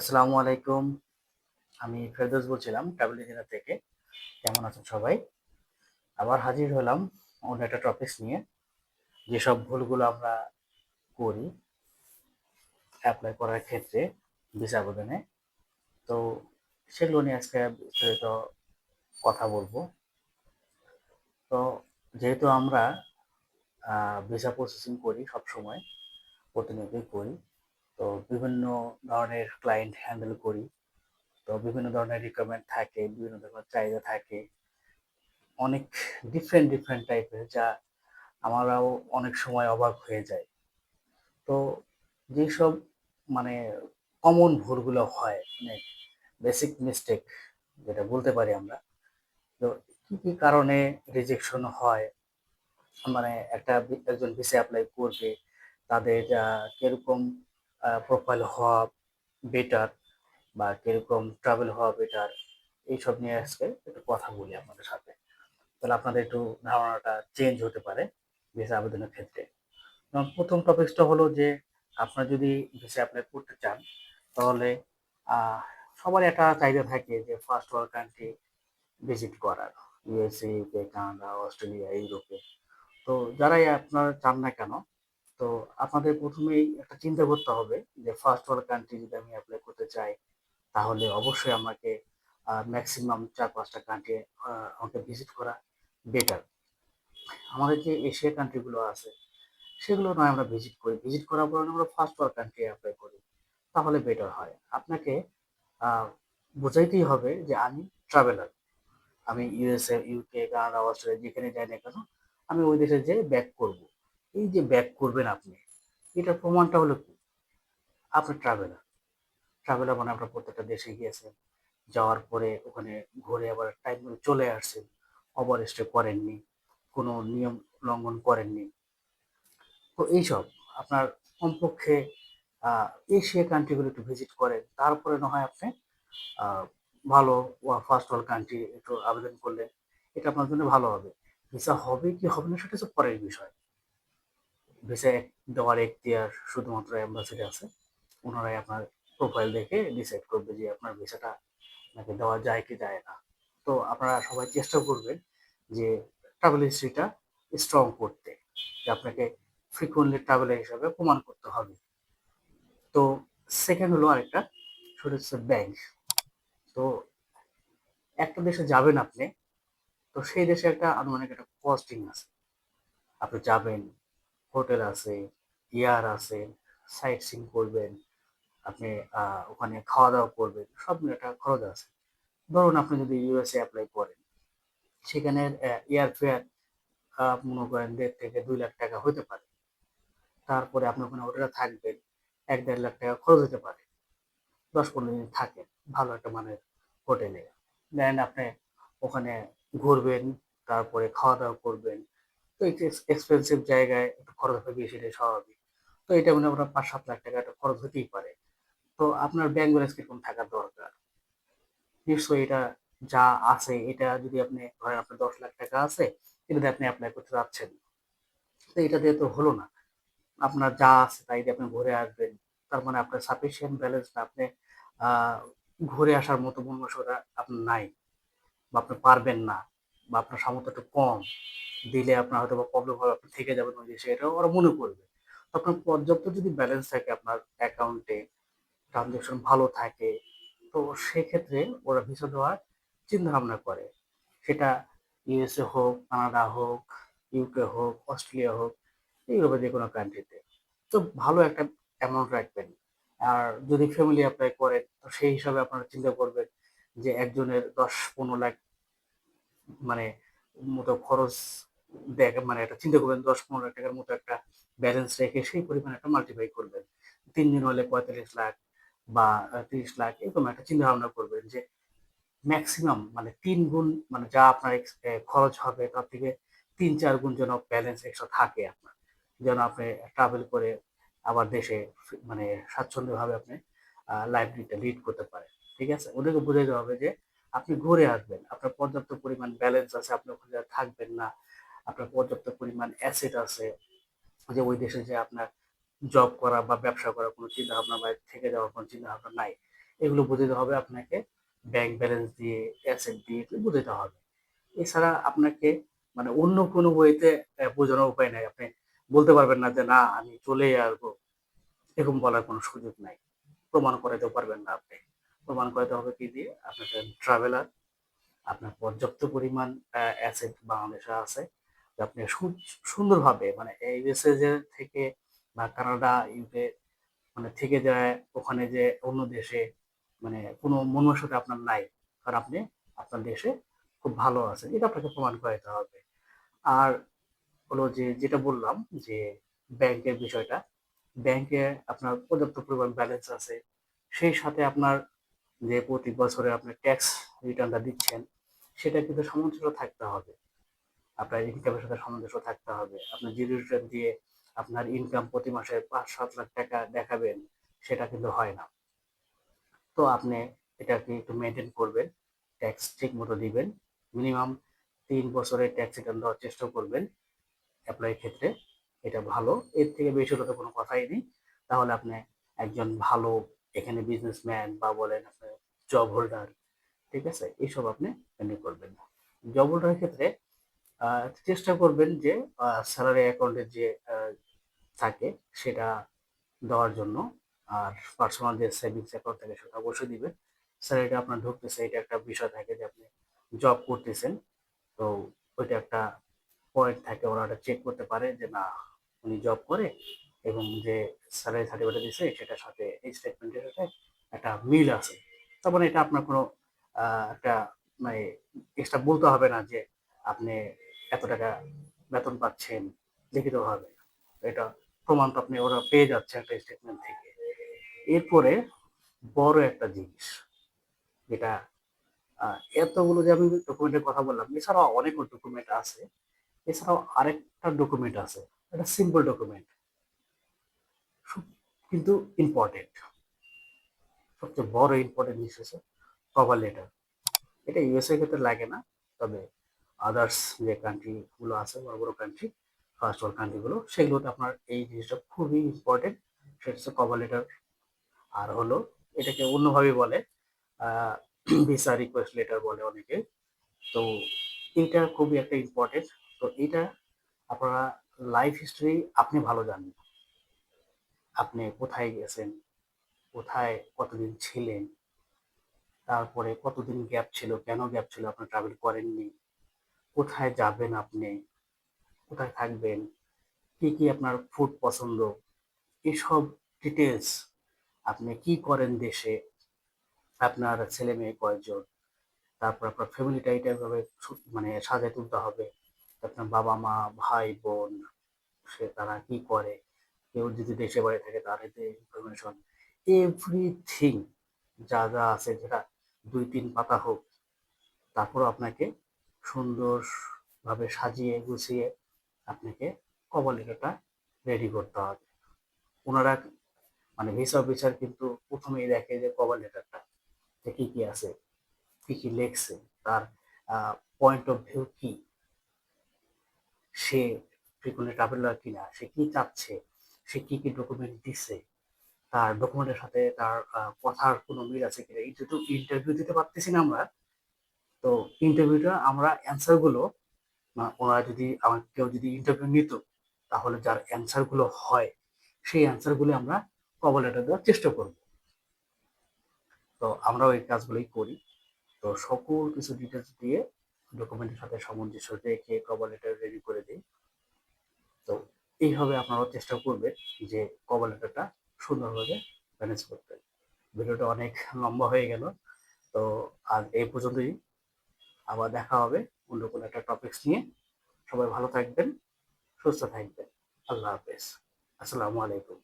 আসসালামু আলাইকুম। আমি ফেরদৌস বলছিলাম ট্রাভেল এজেন্ট থেকে। কেমন আছেন সবাই? আবার হাজির হলাম অন্য একটা টপিকস নিয়ে। যেসব ভুলগুলো আমরা করি অ্যাপ্লাই করার ক্ষেত্রে ভিসা আবেদনে। তো সেগুলো নিয়ে আজকে বিস্তারিত কথা বলব। তো যেহেতু আমরা ভিসা প্রসেসিং করি সব সময় প্রতিনিয়তই করি তো বিভিন্ন ধরনের ক্লায়েন্ট হ্যান্ডেল করি। তো বিভিন্ন ধরনের রিকোয়ারমেন্ট থাকে, বিভিন্ন ধরনের চাহিদা থাকে। অনেক ডিফারেন্ট ডিফারেন্ট টাইপের যা আমরাও অনেক সময় অবাক হয়ে যায়। তো যেসব মানে কমন ভুলগুলো হয় মানে বেসিক মিস্টেক যেটা বলতে পারি আমরা, তো কী কী কারণে রিজেকশন হয়? মানে একটা একজন ভিসা অ্যাপ্লাই করবে, তাদের কীরকম প্রোফাইল হওয়া বেটার বা কীরকম ট্রাভেল হওয়া বেটার এইসব নিয়ে আজকে একটু কথা বলি আপনাদের সাথে। তাহলে আপনাদের একটু ধারণাটা চেঞ্জ হতে পারে ভিসা আবেদনের ক্ষেত্রে। প্রথম টপিকসটা হলো যে, আপনার যদি ভিসা অ্যাপ্লাই করতে চান, তাহলে সবার একটা চাহিদা থাকে যে ফার্স্ট ওয়ার্ল্ড কান্ট্রি ভিজিট করার। ইউএসএ কানাডা অস্ট্রেলিয়া ইউরোপে তো যারাই আপনারা চান না কেন তো আপনাদের প্রথমেই একটা চিন্তা করতে হবে যে ফার্স্ট ওয়ার্ল্ড কান্ট্রি যদি আমি অ্যাপ্লাই করতে চাই, তাহলে অবশ্যই আমাকে ম্যাক্সিমাম চার পাঁচটা কান্ট্রি আমাকে ভিজিট করা বেটার আমাদের যে এশিয়া কান্ট্রিগুলো আছে, সেগুলো নয় আমরা ভিজিট করি। ভিজিট করার পর আমরা ফার্স্ট ওয়ার্ল্ড কান্ট্রি অ্যাপ্লাই করি, তাহলে বেটার হয়। আপনাকে বোঝাইতেই হবে যে আমি ট্রাভেলার আমি ইউএসএ ইউকে কানাডা অস্ট্রেলিয়া যেখানে যাই না কেন, আমি ওই দেশে যেয়ে ব্যাক করব। এই যে ব্যাক করবেন আপনি এটার প্রমাণটা হলো কি? আপনি ট্রাভেলার ট্রাভেলার মানে আপনার প্রত্যেকটা দেশে গিয়েছেন, যাওয়ার পরে ওখানে ঘুরে আবার টাইম চলে আসছেন ওভার স্টে করেননি, কোনো নিয়ম লঙ্ঘন করেননি। তো এইসব আপনার কমপক্ষে এশিয়া কান্ট্রিগুলো একটু ভিজিট করেন, তারপরে না হয় আপনি ভালো ওয়া ফার্স্ট ওয়ার্ল্ড কান্ট্রি একটু আবেদন করলে এটা আপনার জন্য ভালো হবে। ভিসা হবে কি হবে না, সেটা হচ্ছে পরের বিষয়। ভিসা দেওয়ার এখতিয়ার শুধুমাত্র অ্যাম্বাসিডে আছে। ওনারাই আপনার প্রোফাইল দেখে ডিসাইড করবে যে আপনার ভিসাটা আপনাকে দেওয়া যায় কি যায় না। তো আপনারা সবাই চেষ্টা করবেন যে ট্রাভেল হিস্ট্রিটা স্ট্রং করতে, যে আপনাকে ফ্রিকুয়েন্টলি ট্রাভেলার হিসাবে প্রমাণ করতে হবে। তো সেকেন্ড হলো আরেকটা, সেটা হচ্ছে ব্যাংক তো একটা দেশে যাবেন আপনি, তো সেই দেশে একটা আনুমানিক একটা কস্টিং আছে। আপনি যাবেন হোটেল আছে, ইয়ার আছে সাইট সিং করবেন, আপনি ওখানে খাওয়া দাওয়া করবেন, সব একটা খরচ আছে। ধরুন আপনি যদি ইউএসএ অ্যাপ্লাই করেন, সেখানে এয়ার ফেয়ার মনে করেন দেড় থেকে দুই লাখ টাকা হতে পারে। তারপরে আপনি ওখানে হোটেলে থাকবেন, এক দেড় লাখ টাকা খরচ হতে পারে। দশ পনেরো দিন থাকেন, ভালো একটা মানের হোটেলে। দেন আপনি ওখানে ঘুরবেন, তারপরে খাওয়া দাওয়া করবেন তো এক্সপেন্সিভ জায়গায় একটু খরচ হবে বেশি এটাই স্বাভাবিক। তো এটা মানে আপনার পাঁচ সাত লাখ টাকা একটা খরচ হতেই পারে। তো আপনার ব্যাংক ব্যালেন্স কীরকম থাকার দরকার? নিশ্চয়ই এটা যা আছে, এটা যদি আপনি, ধরেন আপনার দশ লাখ টাকা আছে এটাতে আপনি অ্যাপ্লাই করতে যাচ্ছেন। তো এটা দিয়ে তো হলো না। আপনার যা আছে তাই আপনি ঘুরে আসবেন। তার মানে আপনার সাফিসিয়েন্ট ব্যালেন্স আপনি ঘুরে আসার মতো মনমানসিকতা আপনার নাই বা আপনি পারবেন না বা আপনার সামর্থ্য একটু কম। দিলে আপনার হয়তো বা প্রবলেম হবে, আপনি থেকে যাবেন ওই দেশে এটাও ওরা মনে করবে। আপনার পর্যাপ্ত যদি ব্যালেন্স থাকে আপনার অ্যাকাউন্টে ট্রানজ্যাকশন ভালো থাকে, তো সেক্ষেত্রে ওরা ভিসা দেওয়ার চিন্তা ভাবনা করে। সেটা ইউএসএ হোক কানাডা হোক ইউকে হোক অস্ট্রেলিয়া হোক ইউরোপের যে কোনো কান্ট্রিতে তো। ভালো একটা অ্যামাউন্ট রাখবেন। আর যদি ফ্যামিলি অ্যাপ্লাই করেন তো সেই হিসাবে আপনারা চিন্তা করবেন যে একজনের দশ পনেরো লাখ মানে মতো খরচ মানে একটা চিন্তা করবেন, দশ পনেরো লাখ টাকার মতো একটা ব্যালেন্স রেখে সেই পরিমাণ একটা মাল্টিপ্লাই করবেন। তিনজন হলে পঁয়তাল্লিশ লাখ বা তিরিশ লাখ, এরকম একটা চিন্তা ভাবনা করবেন যে ম্যাক্সিমাম মানে তিন গুণ মানে যা আপনার খরচ হবে, তার থেকে তিন চার গুণ যেন ব্যালেন্স এক্সট্রা থাকে আপনার। যেন আপনি ট্রাভেল করে আবার দেশে মানে স্বাচ্ছন্দ্যভাবে আপনি লাইব্রেরিটা লিড করতে পারেন। ঠিক আছে? ওদেরকে বুঝে হবে যে আপনি ঘুরে আসবেন, আপনার পর্যাপ্ত পরিমাণ ব্যালেন্স আছে, আপনি ওখানে থাকবেন না। আপনার পর্যাপ্ত পরিমাণ অ্যাসেট আছে, যে ওই দেশে যে আপনার জব করা বা ব্যবসা করার কোনো চিন্তা ভাবনা বা থেকে যাওয়ার কোনো চিন্তা ভাবনা নাই, এগুলো বুঝতে হবে আপনাকে ব্যাংক ব্যালেন্স দিয়ে অ্যাসেট দিয়ে বুঝতে হবে। এছাড়া আপনাকে মানে অন্য কোনো বইতে বোঝানোর উপায় নাই, আপনি বলতে পারবেন না যে না, আমি চলে আসব, এরকম বলার কোনো সুযোগ নাই। প্রমাণ করাতেও পারবেন না আপনি। প্রমাণ করাতে হবে কি দিয়ে? আপনাকে ট্রাভেলার আপনার পর্যাপ্ত পরিমাণ অ্যাসেট বাংলাদেশে আছে আপনি সুন্দরভাবে মানে ইউএসএ থেকে বা কানাডা ইউকে মানে থেকে যায়, ওখানে যে অন্য দেশে মানে কোনো মনসাতে আপনার নাই, কারণ আপনি আপনার দেশে খুব ভালো আছে এটা আপনাকে প্রমাণ করাতে হবে। আর হলো যে, যেটা বললাম যে ব্যাংকের বিষয়টা ব্যাংকে আপনার পর্যাপ্ত পরিমাণ ব্যালেন্স আছে, সেই সাথে আপনার যে প্রতি বছরে আপনি ট্যাক্স রিটার্নটা দিচ্ছেন, সেটা কিন্তু সামঞ্জস্য থাকতে হবে। আপনার ইনকামের সাথে সামঞ্জস্য থাকতে হবে। আপনার জিরো রিটার্ন দিয়ে আপনার ইনকাম প্রতি মাসে পাঁচ, সাত লাখ টাকা দেখাবেন, সেটা কিন্তু হয় না। তো আপনি এটাকে একটু মেনটেন করবেন ট্যাক্স ঠিক মতো দিবেন। মিনিমাম তিন বছরের ট্যাক্স রিটার্ন দেওয়ার চেষ্টা করবেন অ্যাপ্লাই ক্ষেত্রে, এটা ভালো। এর থেকে বেশি হলে তো কোনো কথাই নেই। তাহলে আপনি একজন ভালো এখানে বিজনেসম্যান বা বলেন আপনার জব হোল্ডার ঠিক আছে? এইসব আপনি করবেন। জব হোল্ডারের ক্ষেত্রে চেষ্টা করবেন যে স্যালারি অ্যাকাউন্টের যে থাকে, সেটা দেওয়ার জন্য। আর পার্সোনাল যে সেভিংস অ্যাকাউন্ট থাকে, সেটা অবশ্যই দিবেন। স্যালারিটা আপনার ঢুকতেছে, এটা একটা বিষয় থাকে যে আপনি জব করতেছেন, তো ওইটা একটা পয়েন্ট থাকে ওরা ওটা চেক করতে পারে যে, না, উনি জব করে এবং যে স্যালারি সার্টিফিকেট দিচ্ছে সেটার সাথে এই স্টেটমেন্টের সাথে একটা মিল আছে। তার মানে এটা আপনার কোনো একটা মানে এক্সট্রা বলতে হবে না যে, আপনি এত টাকা বেতন পাচ্ছেন, লিখিতভাবে। এটা প্রমাণ তো আপনি ওরা পেয়ে যাচ্ছে একটা স্টেটমেন্ট থেকে। এরপরে বড় একটা জিনিস, যেটা এতগুলো যে আমি ডকুমেন্টের কথা বললাম, এছাড়াও অনেক ডকুমেন্ট আছে। এছাড়াও আরেকটা ডকুমেন্ট আছে, এটা সিম্পল ডকুমেন্ট কিন্তু ইম্পর্টেন্ট সবচেয়ে বড় ইম্পর্টেন্ট জিনিস হচ্ছে কভার লেটার এটা ইউএসএ ক্ষেত্রে লাগে না, তবে আদার্স যে কান্ট্রিগুলো আছে বড় বড় কান্ট্রি ফার্স্ট ওয়ার্ল্ড কান্ট্রিগুলো সেগুলোতে আপনার এই জিনিসটা খুবই ইম্পর্টেন্ট সেটা হচ্ছে কভার লেটার আর হলো এটাকে অন্যভাবে বলে ভিসা রিকোয়েস্ট লেটার বলে অনেকে। তো এটা খুবই একটা ইম্পর্টেন্ট তো এটা আপনারা লাইফ হিস্ট্রি আপনি ভালো জানেন। আপনি কোথায় গেছেন, কোথায় কতদিন ছিলেন, তারপরে কতদিন গ্যাপ ছিল, কেন গ্যাপ ছিল, আপনি ট্রাভেল করেননি কোথায় যাবেন আপনি? কোথায় থাকবেন? কি কি আপনার ফুড পছন্দ? এসব ডিটেলস আপনি কি করেন দেশে? আপনার ছেলে মেয়ে কয়জন? তারপর আপনার ফ্যামিলিটা এইভাবে মানে সাজায় তুলতে হবে। আপনার বাবা মা, ভাই, বোন, সে তারা কি করে? কেউ যদি দেশে বাড়ি থাকে তার এতে ইনফরমেশন এভরিথিং যা যা আছে, যেটা দুই তিন পাতা হোক তারপর আপনাকে সুন্দরভাবে সাজিয়ে গুছিয়ে আপনাকে কবর লেটারটা রেডি করতে হবে। ওনারা মানে ভিসা অফিসার কিন্তু প্রথমেই দেখে যে কভার লেটারটা কি কি আছে, কি কি লেখছে, তার পয়েন্ট অফ ভিউ কি, সে ফ্রিকুয়েন্ট ট্রাভেলার কিনা, সে কি চাচ্ছে, সে কি কি ডকুমেন্ট দিছে, তার ডকুমেন্টের সাথে তার কথার কোনো মিল আছে কিনা, এই যেহেতু ইন্টারভিউ দিতে পারতেছি না আমরা তো ইন্টারভিউটা আমরা অ্যান্সারগুলো ওনারা যদি আমার কেউ যদি ইন্টারভিউ নিত, তাহলে যার অ্যান্সারগুলো হয়, সেই অ্যান্সারগুলো আমরা কভার লেটার দেওয়ার চেষ্টা করব। তো আমরাও এই কাজগুলোই করি। তো সকল কিছু ডিটেলস দিয়ে ডকুমেন্টের সাথে সামঞ্জস্য রেখে কভার লেটার রেডি করে দিই। তো এইভাবে আপনারাও চেষ্টা করবেন যে কভার লেটারটা সুন্দরভাবে ম্যানেজ করতে। ভিডিওটা অনেক লম্বা হয়ে গেল। তো আর এই পর্যন্তই। আবার দেখা হবে অন্য কোনো একটা টপিক্স নিয়ে। সবাই ভালো থাকবেন, সুস্থ থাকবেন। আল্লাহ হাফেজ। আসসালামু আলাইকুম।